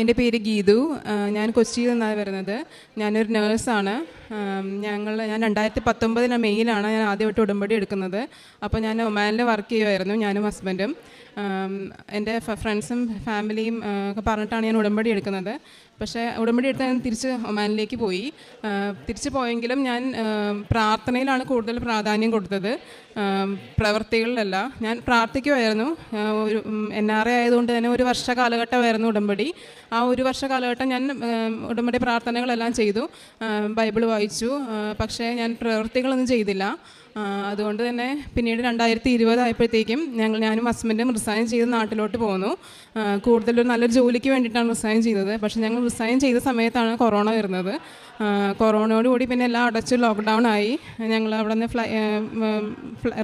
എന്റെ പേര് ഗീതു. ഞാൻ കൊച്ചിയിൽ നിന്നാണ് വരുന്നത്. ഞാനൊരു നേഴ്സാണ്. ഞങ്ങൾ ഞാൻ രണ്ടായിരത്തി പത്തൊമ്പതിന് മെയ്യിലാണ് ഞാൻ ആദ്യമായിട്ട് ഉടമ്പടി എടുക്കുന്നത്. അപ്പോൾ ഞാൻ ഒമാനിൽ വർക്ക് ചെയ്യുമായിരുന്നു ഞാനും ഹസ്ബൻഡും. എന്റെ ഫ്രണ്ട്സും ഫാമിലിയും ഒക്കെ പറഞ്ഞിട്ടാണ് ഞാൻ ഉടമ്പടി എടുക്കുന്നത്. പക്ഷേ ഉടമ്പടി എടുത്ത് ഞാൻ തിരിച്ച് ഒമാനിലേക്ക് പോയി. തിരിച്ചു പോയെങ്കിലും ഞാൻ പ്രാർത്ഥനയിലാണ് കൂടുതൽ പ്രാധാന്യം കൊടുത്തത്. പ്രവർത്തികളിലല്ല. ഞാൻ പ്രാർത്ഥിക്കുമായിരുന്നു ഒരു എൻ ആർ എ ആയതുകൊണ്ട് തന്നെ ഒരു വർഷ കാലഘട്ടമായിരുന്നു ഉടമ്പടി. ആ ഒരു വർഷ കാലഘട്ടം ഞാൻ ഉടമ്പടി പ്രാർത്ഥനകളെല്ലാം ചെയ്തു. ബൈബിൾ വായിച്ചു. പക്ഷേ ഞാൻ പ്രവൃത്തികളൊന്നും ചെയ്തില്ല. അതുകൊണ്ട് തന്നെ പിന്നീട് രണ്ടായിരത്തി ഇരുപതായപ്പോഴത്തേക്കും ഞങ്ങൾ ഞാനും ഹസ്ബൻഡും റിസൈൻ ചെയ്ത് നാട്ടിലോട്ട് പോന്നു. കൂടുതലൊരു നല്ലൊരു ജോലിക്ക് വേണ്ടിയിട്ടാണ് റിസൈൻ ചെയ്തത്. പക്ഷേ ഞങ്ങൾ റിസൈൻ ചെയ്ത സമയത്താണ് കൊറോണ വരുന്നത്. കൊറോണയോടുകൂടി പിന്നെ എല്ലാം അടച്ച് ലോക്ക്ഡൗൺ ആയി. ഞങ്ങൾ അവിടെ നിന്ന് ഫ്ലൈ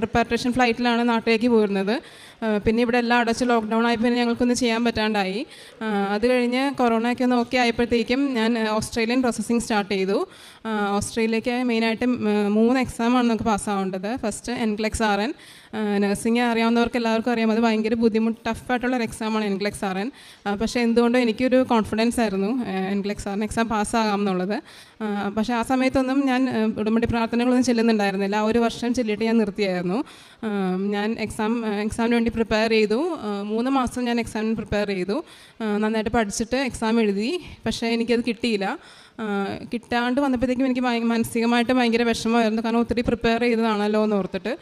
റിപ്പാർട്ടേഷൻ ഫ്ലൈറ്റിലാണ് നാട്ടിലേക്ക് പോയിരുന്നത് പിന്നെ ഇവിടെ എല്ലാം അടച്ച് ലോക്ക്ഡൗൺ ആയി പിന്നെ ഞങ്ങൾക്കൊന്നും ചെയ്യാൻ പറ്റാണ്ടായി. അത് കഴിഞ്ഞ് കൊറോണയൊക്കെ ഒന്ന് ഓക്കെ ആയപ്പോഴത്തേക്കും ഞാൻ ഓസ്ട്രേലിയൻ പ്രോസസ്സിങ് സ്റ്റാർട്ട് ചെയ്തു. ഓസ്ട്രേലിയയ്ക്ക് മെയിനായിട്ട് മൂന്ന് എക്സാമാണ് നമുക്ക് പാസ്സാവേണ്ടത് first NCLEX R N nursing അറിയാവുന്നവർക്ക് എല്ലാവർക്കും അറിയാം. അത് ഭയങ്കര ബുദ്ധിമുട്ട് ടഫായിട്ടുള്ള ഒരു എക്സാമാണ് എൻഗ്ലക്സ് ആർ എൻ പക്ഷേ എന്തുകൊണ്ടും എനിക്കൊരു കോൺഫിഡൻസ് ആയിരുന്നു എൻഗ്ലക്സ് ആർ എക്സാം പാസ്സാകാം എന്നുള്ളത്. പക്ഷേ ആ സമയത്തൊന്നും ഞാൻ ഉടമ്പടി പ്രാർത്ഥനകളൊന്നും ചെല്ലുന്നുണ്ടായിരുന്നില്ല. ആ ഒരു വർഷം ചെല്ലിയിട്ട് ഞാൻ നിർത്തിയായിരുന്നു. ഞാൻ എക്സാം എക്സാമിന് വേണ്ടി പ്രിപ്പയർ ചെയ്തു. മൂന്ന് മാസം ഞാൻ എക്സാമിന് പ്രിപ്പയർ ചെയ്തു. നന്നായിട്ട് പഠിച്ചിട്ട് എക്സാം എഴുതി. പക്ഷേ എനിക്കത് കിട്ടിയില്ല. കിട്ടാണ്ട് വന്നപ്പോഴത്തേക്കും എനിക്ക് മാനസികമായിട്ട് ഭയങ്കര വിഷമമായിരുന്നു. കാരണം ഒത്തിരി പ്രിപ്പയർ ചെയ്തതാണല്ലോ എന്ന് ഓർത്തിട്ട്.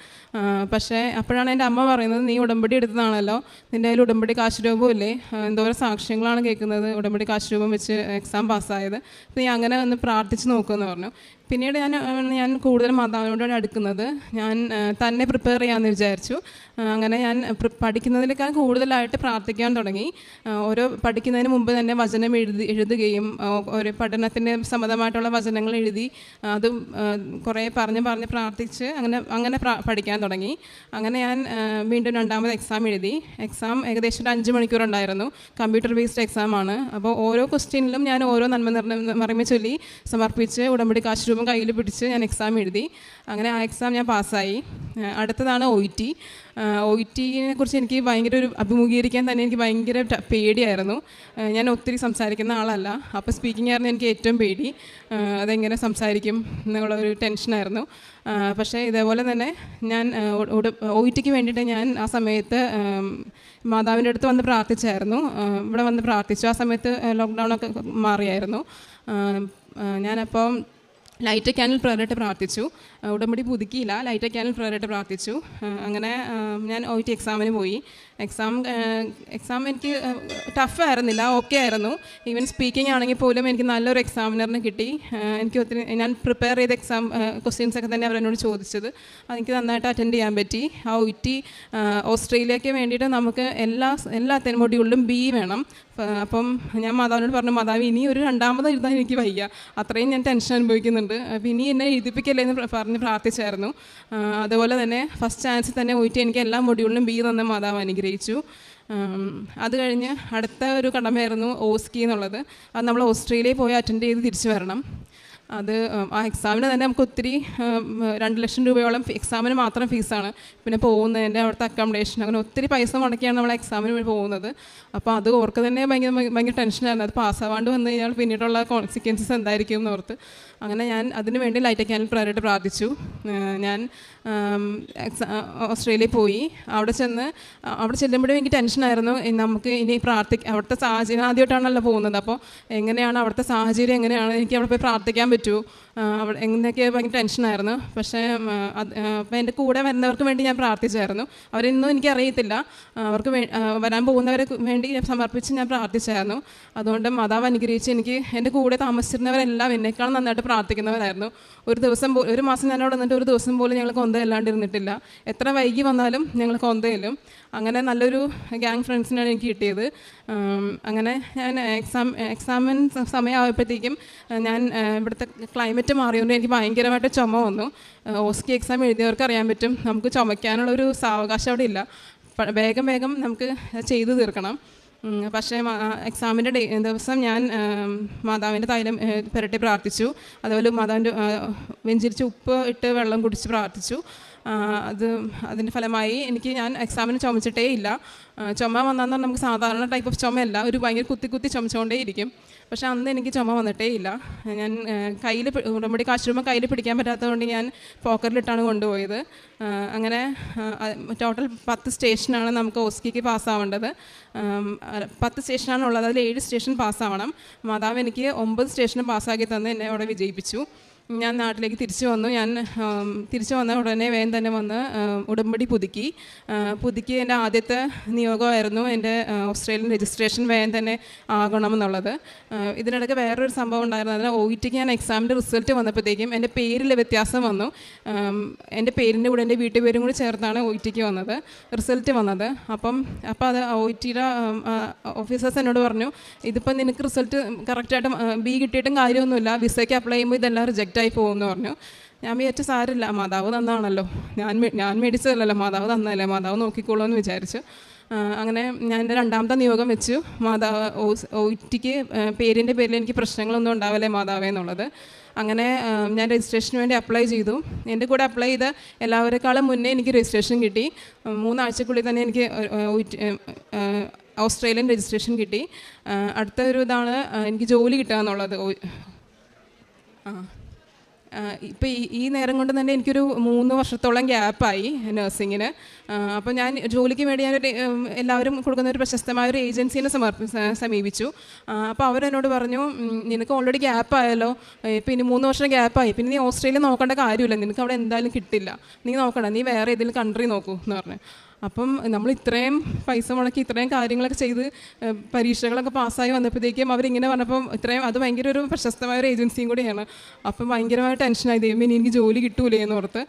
പക്ഷേ അപ്പോഴാണ് എന്റെ അമ്മ പറയുന്നത് നീ ഉടമ്പടി എടുത്തതാണല്ലോ. നിന്റെ കയ്യിൽ ഉടമ്പടി കാശ് ആ, എന്തോരം സാക്ഷ്യങ്ങളാണ് കേൾക്കുന്നത്. ഉടമ്പടി കാശ് രൂപം വെച്ച് എക്സാം പാസ്സായത്. നീ അങ്ങനെ ഒന്ന് പ്രാർത്ഥിച്ച് നോക്കുമെന്ന് പറഞ്ഞു. പിന്നീട് ഞാൻ ഞാൻ കൂടുതൽ മാതാവിനോടാണ് അടുക്കുന്നത്. ഞാൻ തന്നെ പ്രിപ്പയർ ചെയ്യാമെന്ന് വിചാരിച്ചു. അങ്ങനെ ഞാൻ പഠിക്കുന്നതിനേക്കാൾ കൂടുതലായിട്ട് പ്രാർത്ഥിക്കാൻ തുടങ്ങി. ഓരോ പഠിക്കുന്നതിന് മുമ്പ് തന്നെ വചനം എഴുതി എഴുതുകയും ഓരോ ഒരു പഠനത്തിന്റെ സമ്മതമായിട്ടുള്ള വചനങ്ങൾ എഴുതി അതും കുറേ പറഞ്ഞ് പറഞ്ഞ് പ്രാർത്ഥിച്ച് അങ്ങനെ അങ്ങനെ പഠിക്കാൻ തുടങ്ങി. അങ്ങനെ ഞാൻ വീണ്ടും രണ്ടാമത് എക്സാം എഴുതി. എക്സാം ഏകദേശം ഒരു അഞ്ച് മണിക്കൂർ ഉണ്ടായിരുന്നു. കമ്പ്യൂട്ടർ ബേസ്ഡ് എക്സാം ആണ്. അപ്പോൾ ഓരോ ക്വസ്റ്റ്യനിലും ഞാൻ ഓരോ നന്മ നിർണയം മറിമ ചൊല്ലി സമർപ്പിച്ച് ഉടമ്പടി കാശ് രൂപം കയ്യിൽ പിടിച്ച് ഞാൻ എക്സാം എഴുതി. അങ്ങനെ ആ എക്സാം ഞാൻ പാസ്സായി അടുത്തതാണ് ഒ ടി ഒ ടിനെ കുറിച്ച് എനിക്ക് ഭയങ്കര ഒരു അഭിമുഖീകരിക്കാൻ തന്നെ എനിക്ക് ഭയങ്കര പേടിയായിരുന്നു. ഞാൻ ഒത്തിരി സംസാരിക്കുന്ന ആളല്ല. അപ്പോൾ സ്പീക്കിംഗ് ആയിരുന്നു എനിക്ക് ഏറ്റവും പേടി. അതെങ്ങനെ സംസാരിക്കും എന്നുള്ള ഒരു ടെൻഷനായിരുന്നു പക്ഷേ ഇതേപോലെ തന്നെ ഞാൻ ഒ ടിക്ക് വേണ്ടിയിട്ട് ഞാൻ ആ സമയത്ത് മാതാവിന്റെ അടുത്ത് വന്ന് പ്രാർത്ഥിച്ചായിരുന്നു. ഇവിടെ വന്ന് പ്രാർത്ഥിച്ചു. ആ സമയത്ത് ലോക്ക്ഡൗണൊക്കെ മാറിയായിരുന്നു. ഞാനപ്പം ലൈറ്റ് ക്യാനിൽ പ്രയറിട്ട് പ്രാർത്ഥിച്ചു. ഉടമ്പടി പുതുക്കിയില്ല. ലൈറ്റ് ക്യാനിൽ പ്രയറായിട്ട് പ്രാർത്ഥിച്ചു. അങ്ങനെ ഞാൻ ഒ ടി എക്സാമിന് പോയി. എക്സാം എക്സാം എനിക്ക് ടഫ് ആയിരുന്നില്ല ഓക്കെ ആയിരുന്നു. ഈവൻ സ്പീക്കിംഗ് ആണെങ്കിൽ പോലും എനിക്ക് നല്ലൊരു എക്സാമിനറിന് കിട്ടി. എനിക്ക് ഒത്തിരി ഞാൻ പ്രിപ്പയർ ചെയ്ത എക്സാം ക്വസ്റ്റ്യൻസ് ഒക്കെ തന്നെ അവരെന്നോട് ചോദിച്ചത്. അതെനിക്ക് നന്നായിട്ട് അറ്റൻഡ് ചെയ്യാൻ പറ്റി. ആ ഒ ടി ഓസ്ട്രേലിയയ്ക്ക് വേണ്ടിയിട്ട് നമുക്ക് എല്ലാ എല്ലാ മൊഡ്യൂളിലും ബി വേണം. അപ്പം ഞാൻ മാതാവിനോട് പറഞ്ഞു മാതാവ് ഇനി ഒരു രണ്ടാമത് എഴുതാൻ എനിക്ക് വയ്യ. അത്രയും ഞാൻ ടെൻഷൻ അനുഭവിക്കുന്നുണ്ട്. അപ്പം ഇനി എന്നെ എഴുതിപ്പിക്കല്ലേ എന്ന് പ്ര- പറഞ്ഞ് പ്രാർത്ഥിച്ചായിരുന്നു. അതുപോലെ തന്നെ ഫസ്റ്റ് ചാൻസിൽ തന്നെ പോയിട്ട് എനിക്ക് എല്ലാ മൊഡ്യൂളിലും ബി തന്ന മാതാവ് അനുഗ്രഹിച്ചു. അത് കഴിഞ്ഞ് അടുത്ത ഒരു കടമയായിരുന്നു ഓസ്കി എന്നുള്ളത്. അത് നമ്മൾ ഓസ്ട്രേലിയയിൽ പോയി അറ്റൻഡ് ചെയ്ത് തിരിച്ചു വരണം. അത് ആ എക്സാമിന് തന്നെ നമുക്ക് ഒത്തിരി രണ്ട് ലക്ഷം രൂപയോളം എക്സാമിന് മാത്രം ഫീസാണ് പിന്നെ പോകുന്നതിന്റെ അവിടുത്തെ അക്കോമഡേഷൻ അങ്ങനെ ഒത്തിരി പൈസ മുടക്കിയാണ് നമ്മൾ എക്സാമിന് പോകുന്നത്. അപ്പോൾ അത് ഓർക്ക് തന്നെ ഭയങ്കര ഭയങ്കര ടെൻഷനായിരുന്നു അത് പാസ്സാവാണ്ട് വന്നു കഴിഞ്ഞാൽ പിന്നീടുള്ള കോൺസിക്വൻസസ് എന്തായിരിക്കും എന്ന് ഓർത്ത്. അങ്ങനെ ഞാൻ അതിന് വേണ്ടി ലൈറ്റ് ക്യാനിൽ പ്രയറായിട്ട് പ്രാർത്ഥിച്ചു. ഞാൻ ഓസ്ട്രേലിയയിൽ പോയി. അവിടെ ചെന്ന് അവിടെ ചെല്ലുമ്പോഴും എനിക്ക് ടെൻഷനായിരുന്നു നമുക്ക് ഇനി പ്രാർത്ഥി അവിടുത്തെ സാഹചര്യം ആദ്യമായിട്ടാണല്ലോ പോകുന്നത്. അപ്പോൾ എങ്ങനെയാണ് അവിടുത്തെ സാഹചര്യം എങ്ങനെയാണ്? എനിക്ക് അവിടെ പോയി പ്രാർത്ഥിക്കാൻ പറ്റുമോ ആ, അവിടെ എന്നൊക്കെ ഭയങ്കര ടെൻഷനായിരുന്നു പക്ഷേ അപ്പം എന്റെ കൂടെ വരുന്നവർക്ക് വേണ്ടി ഞാൻ പ്രാർത്ഥിച്ചായിരുന്നു. അവരൊന്നും എനിക്കറിയത്തില്ല. അവർക്ക് വരാൻ പോകുന്നവരെ വേണ്ടി സമർപ്പിച്ച് ഞാൻ പ്രാർത്ഥിച്ചായിരുന്നു. അതുകൊണ്ട് മാതാവ് അനുഗ്രഹിച്ച് എനിക്ക് എന്റെ കൂടെ താമസിച്ചിരുന്നവരെല്ലാം എന്നെക്കാളും നന്നായിട്ട് പ്രാർത്ഥിക്കുന്നവരായിരുന്നു. ഒരു ദിവസം ഒരു മാസം ഞാൻ നിന്നിട്ട് ഒരു ദിവസം പോലും ഞങ്ങൾ കൊന്തയല്ലാണ്ട് ഇരുന്നിട്ടില്ല എത്ര വൈകി വന്നാലും ഞങ്ങൾ കൊന്തയിലും അങ്ങനെ നല്ലൊരു ഗ്യാങ് ഫ്രണ്ട്സിനാണ് എനിക്ക് കിട്ടിയത്. അങ്ങനെ ഞാൻ എക്സാം എക്സാമിന് സ- സമയമായപ്പോഴത്തേക്കും ഞാൻ ഇവിടുത്തെ ക്ലൈമറ്റ് മാറിയതുകൊണ്ട് എനിക്ക് ഭയങ്കരമായിട്ട് ചുമ വന്നു. ഓസ്കി എക്സാം എഴുതിയവർക്ക് അറിയാൻ പറ്റും. നമുക്ക് ചുമയ്ക്കാനുള്ള ഒരു സാവകാശം അവിടെ ഇല്ല വേഗം വേഗം നമുക്ക് ചെയ്തു തീർക്കണം. പക്ഷേ എക്സാമിന്റെ ഡേ ദിവസം ഞാൻ മാതാവിന്റെ തൈലം പുരട്ടി പ്രാർത്ഥിച്ചു. അതുപോലെ മാതാവിന്റെ വെഞ്ചിരിച്ച് ഉപ്പ് ഇട്ട് വെള്ളം കുടിച്ച് പ്രാർത്ഥിച്ചു. അത് അതിന്റെ ഫലമായി എനിക്ക് ഞാൻ എക്സാമിന് ചുമച്ചിട്ടേ ഇല്ല. ചുമ വന്നാൽ നമുക്ക് സാധാരണ ടൈപ്പ് ഓഫ് ചുമയല്ല. ഒരു ഭയങ്കര കുത്തി കുത്തി ചുമച്ചുകൊണ്ടേ ഇരിക്കും പക്ഷെ അന്ന് എനിക്ക് ചുമ വന്നിട്ടേ ഇല്ല. ഞാൻ കയ്യിൽ ഉടമ്പടി കാശ്രൂമ കയ്യിൽ പിടിക്കാൻ പറ്റാത്തതുകൊണ്ട് ഞാൻ പോക്കറിലിട്ടാണ് കൊണ്ടുപോയത്. അങ്ങനെ ടോട്ടൽ പത്ത് സ്റ്റേഷനാണ് നമുക്ക് ഓസ്കിക്ക് പാസ്സാവേണ്ടത്. പത്ത് സ്റ്റേഷനാണ് ഉള്ളത് അതിൽ ഏഴ് സ്റ്റേഷൻ പാസ്സാവണം. മാതാവ് എനിക്ക് ഒമ്പത് സ്റ്റേഷനും പാസ്സാക്കി തന്ന് എന്നെ അവിടെ വിജയിപ്പിച്ചു. ഞാൻ നാട്ടിലേക്ക് തിരിച്ചു വന്നു. ഞാൻ തിരിച്ചു വന്ന ഉടനെ വേഗം തന്നെ വന്ന് ഉടമ്പടി പുതുക്കി. പുതുക്കി എന്റെ ആദ്യത്തെ നിയോഗമായിരുന്നു എന്റെ ഓസ്ട്രേലിയൻ രജിസ്ട്രേഷൻ വേഗം തന്നെ ആകണമെന്നുള്ളത്. ഇതിനിടയ്ക്ക് വേറൊരു സംഭവം ഉണ്ടായിരുന്നു. അതിന് ഒ ടിക്ക് ഞാൻ എക്സാമിന്റെ റിസൾട്ട് വന്നപ്പോഴത്തേക്കും എന്റെ പേരിൽ വ്യത്യാസം വന്നു. എന്റെ പേരിന്റെ കൂടെ എന്റെ വീട്ടുപേരും കൂടി ചേർത്താണ് ഒ ടിക്ക് വന്നത് റിസൾട്ട് വന്നത്. അപ്പം അപ്പോൾ അത് ഒ ടിയുടെ ഓഫീസേഴ്സ് എന്നോട് പറഞ്ഞു ഇതിപ്പോൾ നിനക്ക് റിസൾട്ട് കറക്റ്റായിട്ട് ബി കിട്ടിയിട്ടും കാര്യമൊന്നുമില്ല. വിസയ്ക്ക് അപ്ലൈ ചെയ്യുമ്പോൾ ഇതെല്ലാം റിജക്റ്റ് ആയി പോകുമെന്ന് പറഞ്ഞു. ഞാൻ വിചാരിച്ച സാരില്ല മാതാവ് തന്നാണല്ലോ. ഞാൻ ഞാൻ മേടിച്ചതല്ലല്ലോ മാതാവ് തന്നല്ലേ മാതാവ് നോക്കിക്കോളൂ എന്ന് വിചാരിച്ചു. അങ്ങനെ ഞാൻ എന്റെ രണ്ടാമത്തെ നിയോഗം വെച്ചു. മാതാവ് ഒ ടിക്ക് പേരിന്റെ പേരിൽ എനിക്ക് പ്രശ്നങ്ങളൊന്നും ഉണ്ടാവില്ലേ മാതാവേ എന്നുള്ളത്. അങ്ങനെ ഞാൻ രജിസ്ട്രേഷന് വേണ്ടി അപ്ലൈ ചെയ്തു. എന്റെ കൂടെ അപ്ലൈ ചെയ്ത എല്ലാവരെക്കാളും മുന്നേ എനിക്ക് രജിസ്ട്രേഷൻ കിട്ടി. മൂന്നാഴ്ചക്കുള്ളിൽ തന്നെ എനിക്ക് ഓസ്ട്രേലിയൻ രജിസ്ട്രേഷൻ കിട്ടി. അടുത്ത ഒരു ഇതാണ് എനിക്ക് ജോലി കിട്ടുക എന്നുള്ളത്. ആ. ഇപ്പം ഈ നേരം കൊണ്ട് തന്നെ എനിക്കൊരു മൂന്ന് വർഷത്തോളം ഗ്യാപ്പായി നഴ്സിങ്ങിന്. അപ്പോൾ ഞാൻ ജോലിക്ക് വേണ്ടി ഞാനൊരു എല്ലാവരും കൊടുക്കുന്ന ഒരു പ്രശസ്തമായ ഒരു ഏജൻസിനെ സമർപ്പി സമീപിച്ചു. അപ്പോൾ അവരെന്നോട് പറഞ്ഞു നിനക്ക് ഓൾറെഡി ഗ്യാപ്പായല്ലോ ഇപ്പം ഇനി മൂന്ന് വർഷം ഗ്യാപ്പായി. പിന്നെ നീ ഓസ്ട്രേലിയ നോക്കേണ്ട കാര്യമില്ല. നിനക്ക് അവിടെ എന്തായാലും കിട്ടില്ല. നീ നോക്കണ്ട. നീ വേറെ ഏതെങ്കിലും കൺട്രി നോക്കൂ എന്ന് പറഞ്ഞു. അപ്പം നമ്മൾ ഇത്രയും പൈസ മുടക്കി ഇത്രയും കാര്യങ്ങളൊക്കെ ചെയ്ത് പരീക്ഷകളൊക്കെ പാസ്സായി വന്നപ്പോഴത്തേക്കും അവരിങ്ങനെ പറഞ്ഞപ്പം ഇത്രയും അത് ഭയങ്കര ഒരു പ്രശസ്തമായ ഒരു ഏജൻസിയും കൂടിയാണ്. അപ്പം ഭയങ്കരമായ ടെൻഷനായി ദൈവം ഇനി എനിക്ക് ജോലി കിട്ടൂലേ? എന്ന് ഓർത്ത്.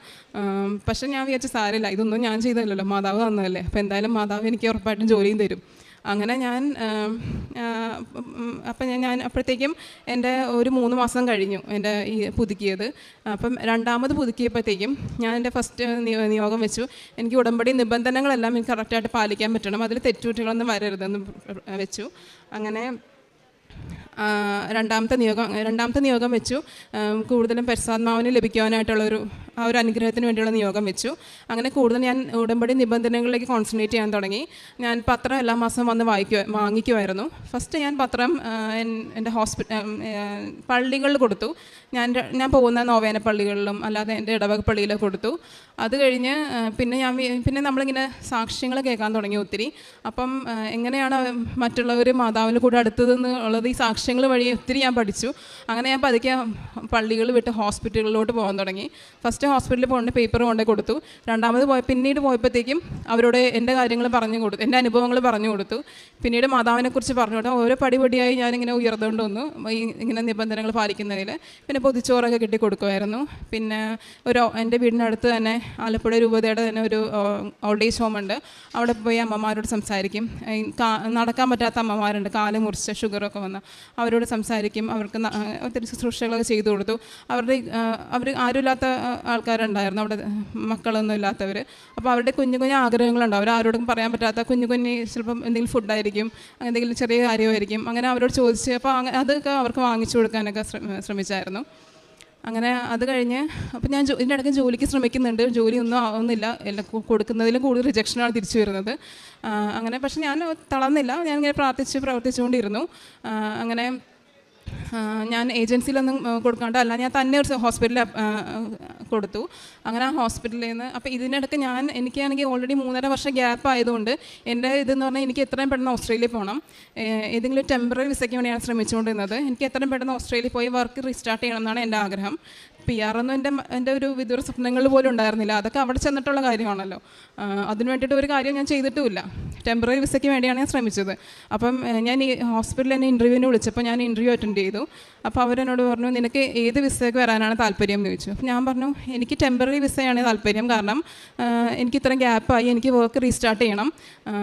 പക്ഷേ ഞാൻ വിചാരിച്ച സാരമില്ല ഇതൊന്നും ഞാൻ ചെയ്തതല്ലല്ലോ മാതാവ് തന്നതല്ലേ. അപ്പോൾ എന്തായാലും മാതാവ് എനിക്ക് ഉറപ്പായിട്ടും ജോലിയും തരും. അങ്ങനെ ഞാൻ അപ്പം ഞാൻ അപ്പോഴത്തേക്കും എന്റെ ഒരു മൂന്ന് മാസം കഴിഞ്ഞു എന്റെ ഈ പുതുക്കിയത്. അപ്പം രണ്ടാമത് പുതുക്കിയപ്പോഴത്തേക്കും ഞാൻ എന്റെ ഫസ്റ്റ് നിയോഗം വെച്ചു. എനിക്ക് ഉടമ്പടി നിബന്ധനകളെല്ലാം എനിക്ക് കറക്റ്റായിട്ട് പാലിക്കാൻ പറ്റണം. അതിൽ തെറ്റുകുറ്റങ്ങളൊന്നും വരരുതെന്ന് വെച്ചു. അങ്ങനെ രണ്ടാമത്തെ നിയോഗം രണ്ടാമത്തെ നിയോഗം വെച്ചു. കൂടുതലും പരിശുദ്ധാത്മാവിന് ലഭിക്കുവാനായിട്ടുള്ളൊരു ആ ഒരു അനുഗ്രഹത്തിന് വേണ്ടിയുള്ള നിയോഗം വെച്ചു. അങ്ങനെ കൂടുതൽ ഞാൻ ഉടമ്പടി നിബന്ധനകളിലേക്ക് കോൺസെൻട്രേറ്റ് ചെയ്യാൻ തുടങ്ങി. ഞാൻ പത്രം എല്ലാ മാസവും വന്ന് വായിക്കുക വാങ്ങിക്കുമായിരുന്നു ഫസ്റ്റ് ഞാൻ പത്രം എന്റെ ഹോസ്പിറ്റൽ പള്ളികളിൽ കൊടുത്തു. ഞാൻ ഞാൻ പോകുന്ന നോവേന പള്ളികളിലും അല്ലാതെ എന്റെ ഇടവക പള്ളിയിലും കൊടുത്തു. അത് കഴിഞ്ഞ് പിന്നെ ഞാൻ പിന്നെ നമ്മളിങ്ങനെ സാക്ഷ്യങ്ങൾ കേൾക്കാൻ തുടങ്ങി ഒത്തിരി. അപ്പം എങ്ങനെയാണ് മറ്റുള്ളവർ മാതാവിന് കൂടെ അടുത്തതെന്ന് ഉള്ളത് ഈ സാക്ഷ്യങ്ങൾ വഴി ഒത്തിരി ഞാൻ പഠിച്ചു. അങ്ങനെ ഞാൻ പതുക്കെ പള്ളികൾ വിട്ട് ഹോസ്പിറ്റലുകളിലോട്ട് പോകാൻ തുടങ്ങി. ഫസ്റ്റ് ഹോസ്പിറ്റലിൽ പോകേണ്ട പേപ്പർ കൊണ്ടേ കൊടുത്തു. രണ്ടാമത് പോയ പിന്നീട് പോയപ്പോഴത്തേക്കും അവരോട് എന്റെ കാര്യങ്ങൾ പറഞ്ഞു കൊടുത്തു. എന്റെ അനുഭവങ്ങൾ പറഞ്ഞു കൊടുത്തു. പിന്നീട് മാതാവിനെക്കുറിച്ച് പറഞ്ഞു കൊടുത്തു. ഓരോ പടിപടിയായി ഞാനിങ്ങനെ ഉയർന്നുകൊണ്ട് വന്നു. ഇങ്ങനെ നിബന്ധനകൾ പാലിക്കുന്നതിൽ. പിന്നെ പൊതിച്ചോറൊക്കെ കിട്ടി കൊടുക്കുമായിരുന്നു. പിന്നെ ഒരു എന്റെ വീടിനടുത്ത് തന്നെ ആലപ്പുഴ രൂപതയുടെ തന്നെ ഒരു ഓൾഡ് ഏജ് ഹോം ഉണ്ട് അവിടെ പോയി അമ്മമാരോട് സംസാരിക്കും. നടക്കാൻ പറ്റാത്ത അമ്മമാരുണ്ട്. കാൽ മുറിച്ച് ഷുഗറൊക്കെ വന്ന്. അവരോട് സംസാരിക്കും. അവർക്ക് ഒത്തിരി ശുശ്രൂഷകളൊക്കെ ചെയ്തു കൊടുത്തു. അവരുടെ അവർ ആരുമില്ലാത്ത ആൾക്കാരുണ്ടായിരുന്നു. അവിടെ മക്കളൊന്നും ഇല്ലാത്തവർ അപ്പോൾ അവരുടെ കുഞ്ഞു കുഞ്ഞു ആഗ്രഹങ്ങളുണ്ടാവും. അവർ ആരോടും പറയാൻ പറ്റാത്ത കുഞ്ഞു കുഞ്ഞു ചിലപ്പം എന്തെങ്കിലും ഫുഡായിരിക്കും എന്തെങ്കിലും ചെറിയ കാര്യമായിരിക്കും. അങ്ങനെ അവരോട് ചോദിച്ച് അപ്പോൾ അതൊക്കെ അവർക്ക് വാങ്ങിച്ചു കൊടുക്കാനൊക്കെ ശ്രമിച്ചായിരുന്നു. അങ്ങനെ അത് കഴിഞ്ഞ് അപ്പം ഞാൻ ഇതിന്റെ ഇടയ്ക്ക് ജോലിക്ക് ശ്രമിക്കുന്നുണ്ട്. ജോലി ഒന്നും ആവുന്നില്ല എല്ലാം കൊടുക്കുന്നതിലും കൂടുതൽ റിജക്ഷനാണ് തിരിച്ചു വരുന്നത്. അങ്ങനെ പക്ഷെ ഞാൻ തളർന്നില്ല. ഞാനിങ്ങനെ പ്രാർത്ഥിച്ച് പ്രവർത്തിച്ചുകൊണ്ടിരുന്നു. അങ്ങനെ ഞാൻ ഏജൻസിയിലൊന്നും കൊടുക്കാണ്ട് അല്ല ഞാൻ തന്നെ ഒരു ഹോസ്പിറ്റലിൽ കൊടുത്തു. അങ്ങനെ ആ ഹോസ്പിറ്റലിൽ നിന്ന് അപ്പോൾ ഇതിനിടയ്ക്ക് ഞാൻ എനിക്കാണെങ്കിൽ ഓൾറെഡി മൂന്നര വർഷം ഗ്യാപ്പ് ആയതുകൊണ്ട് എന്റെ ഇതെന്ന് പറഞ്ഞാൽ എനിക്ക് എത്രയും പെട്ടെന്ന് ഓസ്ട്രേലിയ പോകണം ഏതെങ്കിലും ടെമ്പററി വിസയ്ക്ക് വേണ്ടിയാണ് ശ്രമിച്ചുകൊണ്ടിരുന്നത്. എനിക്ക് എത്രയും പെട്ടെന്ന് ഓസ്ട്രേലിയ പോയി വർക്ക് റീസ്റ്റാർട്ട് ചെയ്യണം എന്നാണ് എന്റെ ആഗ്രഹം. പി ആർ എന്റെ എന്റെ ഒരു വിദൂര സ്വപ്നങ്ങൾ പോലും ഉണ്ടായിരുന്നില്ല. അതൊക്കെ അവിടെ ചെന്നിട്ടുള്ള കാര്യമാണല്ലോ. അതിന് വേണ്ടിയിട്ട് ഒരു കാര്യം ഞാൻ ചെയ്തിട്ടുമില്ല. ടെമ്പററി വിസയ്ക്ക് വേണ്ടിയാണ് ഞാൻ ശ്രമിച്ചത്. അപ്പം ഞാൻ ഈ ഹോസ്പിറ്റലിൽ എന്നെ ഇന്റർവ്യൂവിന് വിളിച്ചപ്പോൾ ഞാൻ ഇന്റർവ്യൂ അറ്റൻഡ് ചെയ്തു. അപ്പോൾ അവരെന്നോട് പറഞ്ഞു നിനക്ക് ഏത് വിസയ്ക്ക് വരാനാണ് താല്പര്യം? എന്ന് ചോദിച്ചു. ഞാൻ പറഞ്ഞു എനിക്ക് ടെമ്പററി വിസയാണ് താല്പര്യം. കാരണം എനിക്ക് ഇത്രയും ഗ്യാപ്പായി എനിക്ക് വർക്ക് റീസ്റ്റാർട്ട് ചെയ്യണം.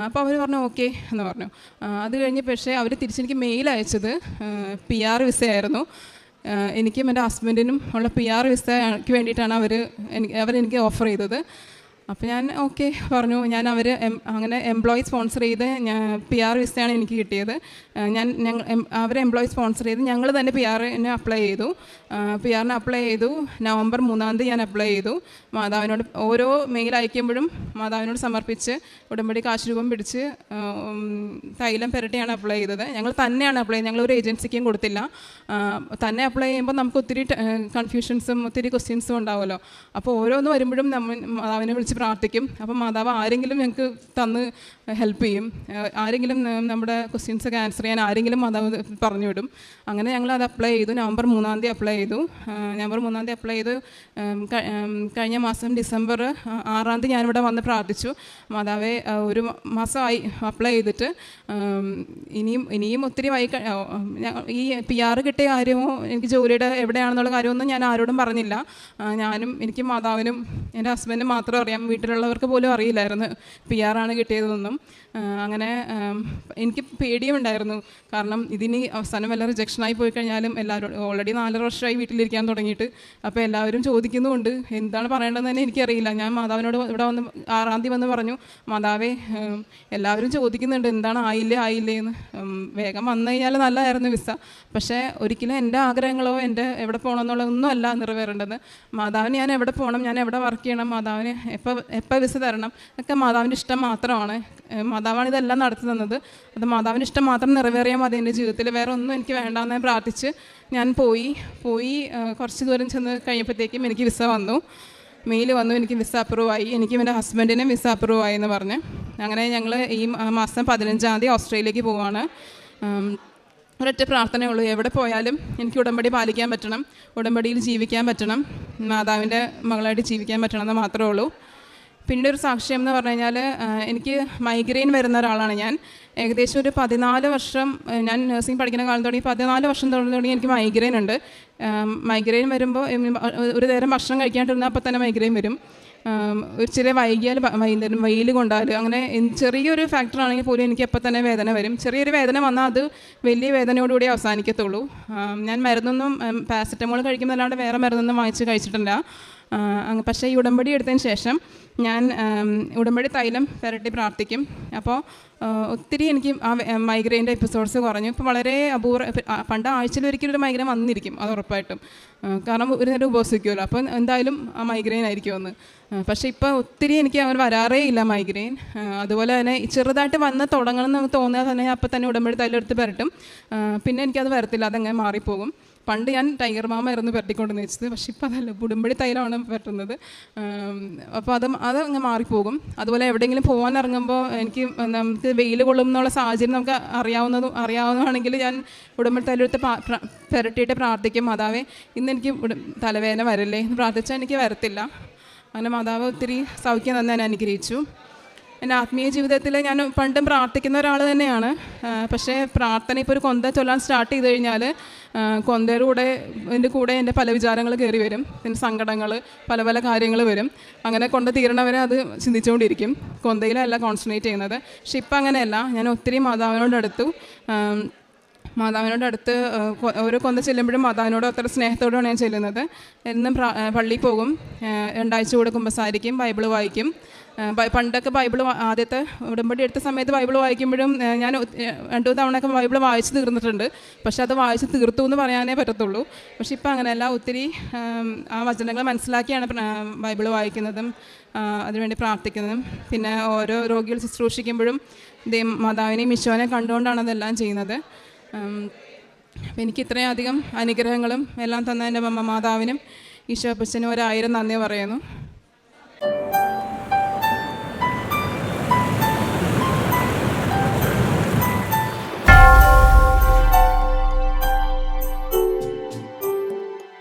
അപ്പോൾ അവർ പറഞ്ഞു ഓക്കെ എന്ന് പറഞ്ഞു. അത് കഴിഞ്ഞ് പക്ഷേ അവർ തിരിച്ചെനിക്ക് മെയിൽ അയച്ചത് പി ആർ വിസയായിരുന്നു എനിക്കും എന്റെ ഹസ്ബൻഡിനും ഉള്ള പി ആർ വിസയ്ക്ക് വേണ്ടിയിട്ടാണ് അവർ എനിക്ക് അവരെനിക്ക് ഓഫർ ചെയ്തത്. അപ്പോൾ ഞാൻ ഓക്കെ പറഞ്ഞു. ഞാൻ അവർ അങ്ങനെ എംപ്ലോയി സ്പോൺസർ ചെയ്ത് ഞാൻ പി ആർ വിസയാണ് എനിക്ക് കിട്ടിയത്. ഞാൻ ഞങ്ങൾ അവർ എംപ്ലോയി സ്പോൺസർ ചെയ്ത് ഞങ്ങൾ തന്നെ പി ആറിന് അപ്ലൈ ചെയ്തു. പി ആറിന് അപ്ലൈ ചെയ്തു. നവംബർ മൂന്നാം തീയതി ഞാൻ അപ്ലൈ ചെയ്തു. മാതാവിനോട് ഓരോ മെയിൽ അയക്കുമ്പോഴും മാതാവിനോട് സമർപ്പിച്ച് ഉടമ്പടി കാശ് രൂപം പിടിച്ച് തൈലം പുരട്ടിയാണ് അപ്ലൈ ചെയ്തത്. ഞങ്ങൾ തന്നെയാണ് അപ്ലൈ ചെയ്തത്. ഞങ്ങൾ ഒരു ഏജൻസിക്കും കൊടുത്തില്ല. തന്നെ അപ്ലൈ ചെയ്യുമ്പോൾ നമുക്ക് ഒത്തിരി കൺഫ്യൂഷൻസും ഒത്തിരി ക്വസ്റ്റ്യൻസും ഉണ്ടാവുമല്ലോ. അപ്പോൾ ഓരോന്ന് വരുമ്പോഴും നമ്മൾ മാതാവിനെ വിളിച്ച് പ്രാർത്ഥിക്കും. അപ്പം മാതാവ് ആരെങ്കിലും ഞങ്ങൾക്ക് തന്ന് ഹെൽപ്പ് ചെയ്യും. ആരെങ്കിലും നമ്മുടെ ക്വസ്റ്റ്യൻസ് ഒക്കെ ആൻസർ ചെയ്യാൻ ആരെങ്കിലും മാതാവ് പറഞ്ഞു വിടും. അങ്ങനെ ഞങ്ങൾ അത് അപ്ലൈ ചെയ്തു. നവംബർ മൂന്നാം തീയതി അപ്ലൈ ചെയ്തു. നവംബർ മൂന്നാം തീയതി അപ്ലൈ ചെയ്തു കഴിഞ്ഞ മാസം ഡിസംബർ ആറാം തീയതി ഞാനിവിടെ വന്ന് പ്രാർത്ഥിച്ചു. മാതാവെ ഒരു മാസമായി അപ്ലൈ ചെയ്തിട്ട് ഇനിയും ഇനിയും ഒത്തിരി വൈകി ഈ പി ആർ കിട്ടിയ കാര്യമോ എനിക്ക് ജോലിയുടെ എവിടെയാണെന്നുള്ള കാര്യമൊന്നും ഞാൻ ആരോടും പറഞ്ഞില്ല. ഞാനും എനിക്ക് മാതാവിനും എന്റെ ഹസ്ബൻഡിനും മാത്രം അറിയാം വീട്ടിലുള്ളവർക്ക് പോലും അറിയില്ലായിരുന്നു. പി ആറാണ് കിട്ടിയതെന്നും അങ്ങനെ എനിക്ക് പേടിയും ഉണ്ടായിരുന്നു കാരണം ഇതിന് അവസാനം വല്ല റിജക്ഷനായി പോയി കഴിഞ്ഞാലും എല്ലാവരും ഓൾറെഡി നാലര വർഷമായി വീട്ടിലിരിക്കാൻ തുടങ്ങിയിട്ട്. അപ്പോൾ എല്ലാവരും ചോദിക്കുന്നുമുണ്ട് എന്താണ് പറയേണ്ടതെന്ന് തന്നെ എനിക്കറിയില്ല. ഞാൻ മാതാവിനോട് ഇവിടെ വന്ന് ആറാം തീയതി വന്ന് പറഞ്ഞു മാതാവേ എല്ലാവരും ചോദിക്കുന്നുണ്ട് എന്താണ് ആയില്ലേ ആയില്ലേ എന്ന്. വേഗം വന്നു കഴിഞ്ഞാൽ നല്ലതായിരുന്നു വിസ. പക്ഷേ ഒരിക്കലും എന്റെ ആഗ്രഹങ്ങളോ എന്റെ എവിടെ പോകണം എന്നുള്ളതൊന്നും അല്ല നിറവേറേണ്ടത്. മാതാവിന് ഞാൻ എവിടെ പോകണം? ഞാൻ എവിടെ വർക്ക് ചെയ്യണം? മാതാവിന് എപ്പോൾ എപ്പോൾ വിസ തരണം? ഒക്കെ മാതാവിന്റെ ഇഷ്ടം മാത്രമാണ്. മാതാവാണ് ഇതെല്ലാം നടത്തി തന്നത്. അത് മാതാവിന്റെ ഇഷ്ടം മാത്രം നിറവേറിയാൽ മതി എന്റെ ജീവിതത്തിൽ. വേറെ ഒന്നും എനിക്ക് വേണ്ടാന്ന് ഞാൻ പ്രാർത്ഥിച്ച് ഞാൻ പോയി. പോയി കുറച്ച് ദൂരം ചെന്ന് കഴിഞ്ഞപ്പോഴത്തേക്കും എനിക്ക് വിസ വന്നു. മെയിൽ വന്നു എനിക്ക് വിസ അപ്രൂവ് ആയി. എനിക്ക് എന്റെ ഹസ്ബൻഡിനും വിസ അപ്രൂവ് ആയി എന്ന് പറഞ്ഞ്. അങ്ങനെ ഞങ്ങൾ ഈ മാസം പതിനഞ്ചാം തീയതി ഓസ്ട്രേലിയക്ക് പോവാണ്. ഒരൊറ്റ പ്രാർത്ഥനയുള്ളൂ എവിടെ പോയാലും എനിക്ക് ഉടമ്പടി പാലിക്കാൻ പറ്റണം. ഉടമ്പടിയിൽ ജീവിക്കാൻ പറ്റണം. മാതാവിന്റെ മകളായിട്ട് ജീവിക്കാൻ പറ്റണം എന്ന് മാത്രമേ ഉള്ളൂ. പിന്നീട് ഒരു സാക്ഷ്യം എന്ന് പറഞ്ഞു കഴിഞ്ഞാൽ എനിക്ക് മൈഗ്രെയിൻ വരുന്ന ഒരാളാണ് ഞാൻ. ഏകദേശം ഒരു പതിനാല് വർഷം ഞാൻ നഴ്സിംഗ് പഠിക്കുന്ന കാലം തുടങ്ങി പതിനാല് വർഷം തുടങ്ങി എനിക്ക് മൈഗ്രെയിൻ ഉണ്ട്. മൈഗ്രെയിൻ വരുമ്പോൾ ഒരു നേരം ഭക്ഷണം കഴിക്കാണ്ടിരുന്നാൽ അപ്പോൾ തന്നെ മൈഗ്രെയിൻ വരും. ഒരു ചെറിയ വൈകിയാൽ വൈകുന്നേരം വെയിൽ കൊണ്ടാൽ അങ്ങനെ ചെറിയൊരു ഫാക്ടർ ആണെങ്കിൽ പോലും എനിക്ക് അപ്പോൾ തന്നെ വേദന വരും. ചെറിയൊരു വേദന വന്നാൽ അത് വലിയ വേദനയോടുകൂടി അവസാനിക്കത്തുള്ളൂ. ഞാൻ മരുന്നൊന്നും പാരസെറ്റമോൾ കഴിക്കുന്നതല്ലാണ്ട് വേറെ മരുന്നൊന്നും വാങ്ങിച്ച് കഴിച്ചിട്ടില്ല. പക്ഷേ ഈ ഉടമ്പടി എടുത്തതിന് ശേഷം ഞാൻ ഉടമ്പടി തൈലം പുരട്ടി പ്രാർത്ഥിക്കും. അപ്പോൾ ഒത്തിരി എനിക്ക് ആ മൈഗ്രെയിന്റെ എപ്പിസോഡ്സ് കുറഞ്ഞു. ഇപ്പോൾ വളരെ അപൂർവ പണ്ട് ആഴ്ചയിൽ ഒരിക്കലും ഒരു മൈഗ്രെയിൻ വന്നിരിക്കും അത് ഉറപ്പായിട്ടും. കാരണം ഒരു നേരം ഉപസിക്കുമല്ലോ അപ്പോൾ എന്തായാലും ആ മൈഗ്രെയിൻ ആയിരിക്കും ഒന്ന് പക്ഷേ ഇപ്പോൾ ഒത്തിരി എനിക്ക് അങ്ങനെ വരാറേ ഇല്ല മൈഗ്രെയിൻ അതുപോലെ തന്നെ ചെറുതായിട്ട് വന്ന് തുടങ്ങണം എന്ന് തോന്നിയാൽ തന്നെ അപ്പോൾ തന്നെ ഉടമ്പടി തൈലെടുത്ത് പുരട്ടും. പിന്നെ എനിക്കത് വരത്തില്ല അതങ്ങനെ മാറിപ്പോകും. പണ്ട് ഞാൻ ടൈഗർ മാമായിരുന്നു പെരട്ടിക്കൊണ്ടെന്ന് വെച്ചത്. പക്ഷേ ഇപ്പം അതല്ല. ഉടുമ്പടി തൈലമാണ് പറ്റുന്നത് അപ്പോൾ അത് അത് അങ്ങ് മാറിപ്പോകും. അതുപോലെ എവിടെയെങ്കിലും പോകാൻ ഇറങ്ങുമ്പോൾ എനിക്ക് നമുക്ക് വെയിൽ കൊള്ളും എന്നുള്ള സാഹചര്യം നമുക്ക് അറിയാവുന്നതും അറിയാവുന്നതാണെങ്കിൽ ഞാൻ ഉടമ്പടി തൈലെടുത്ത് പെരട്ടിയിട്ട് പ്ര- പുരട്ടിയിട്ട് പ്രാർത്ഥിക്കും. മാതാവേ ഇന്ന് എനിക്ക് തലവേദന വരല്ലേ? എന്ന് പ്രാർത്ഥിച്ചാൽ എനിക്ക് വരത്തില്ല. അങ്ങനെ മാതാവ് ഒത്തിരി സൗഖ്യം തന്നെ അനുഗ്രഹിച്ചു. എന്റെ ആത്മീയ ജീവിതത്തിൽ ഞാൻ പണ്ടും പ്രാർത്ഥിക്കുന്ന ഒരാൾ തന്നെയാണ്. പക്ഷേ പ്രാർത്ഥന ഇപ്പോൾ ഒരു കൊന്ത ചൊല്ലാൻ സ്റ്റാർട്ട് ചെയ്ത് കഴിഞ്ഞാൽ കൊന്തയുടെ കൂടെ എന്റെ കൂടെ എന്റെ പല വിചാരങ്ങൾ കയറി വരും. പിന്നെ സങ്കടങ്ങൾ പല പല കാര്യങ്ങൾ വരും. അങ്ങനെ കൊണ്ട് തീരണവരെ അത് ചിന്തിച്ചുകൊണ്ടിരിക്കും. കൊന്തയിലല്ല കോൺസെൻട്രേറ്റ് ചെയ്യുന്നത്. പക്ഷെ ഇപ്പം അങ്ങനെയല്ല. ഞാൻ ഒത്തിരി മാതാവിനോട് അടുത്തു. ആം, മാതാവിനോട് അടുത്ത് ഓരോ കൊന്ത ചെല്ലുമ്പോഴും മാതാവിനോട് അത്ര സ്നേഹത്തോടെയാണ് ഞാൻ ചെല്ലുന്നത്. എന്നും പള്ളിയിൽ പോകും. രണ്ടാഴ്ച കൂടെ കുമ്പസാരിക്കും ബൈബിൾ വായിക്കും. പണ്ടൊക്കെ ബൈബിൾ ആദ്യത്തെ ഉടമ്പടി എടുത്ത സമയത്ത് ബൈബിൾ വായിക്കുമ്പോഴും ഞാൻ രണ്ടു തവണയൊക്കെ ബൈബിൾ വായിച്ച് തീർന്നിട്ടുണ്ട്. പക്ഷെ അത് വായിച്ച് തീർത്തു എന്ന് പറയാനേ പറ്റത്തുള്ളൂ. പക്ഷെ ഇപ്പം അങ്ങനെയല്ല ഒത്തിരി ആം, വചനങ്ങൾ മനസ്സിലാക്കിയാണ് ബൈബിൾ വായിക്കുന്നതും അതിനുവേണ്ടി പ്രാർത്ഥിക്കുന്നതും. പിന്നെ ഓരോ രോഗികൾ ശുശ്രൂഷിക്കുമ്പോഴും ദൈവം മാതാവിനെയും ഈശോനെ കണ്ടുകൊണ്ടാണ് അതെല്ലാം ചെയ്യുന്നത്. അപ്പം എനിക്ക് ഇത്രയധികം അനുഗ്രഹങ്ങളും എല്ലാം തന്ന എന്റെ മാതാവിനും ഈശോ അപ്പച്ചനും ഒരായിരം നന്ദി പറയുന്നു.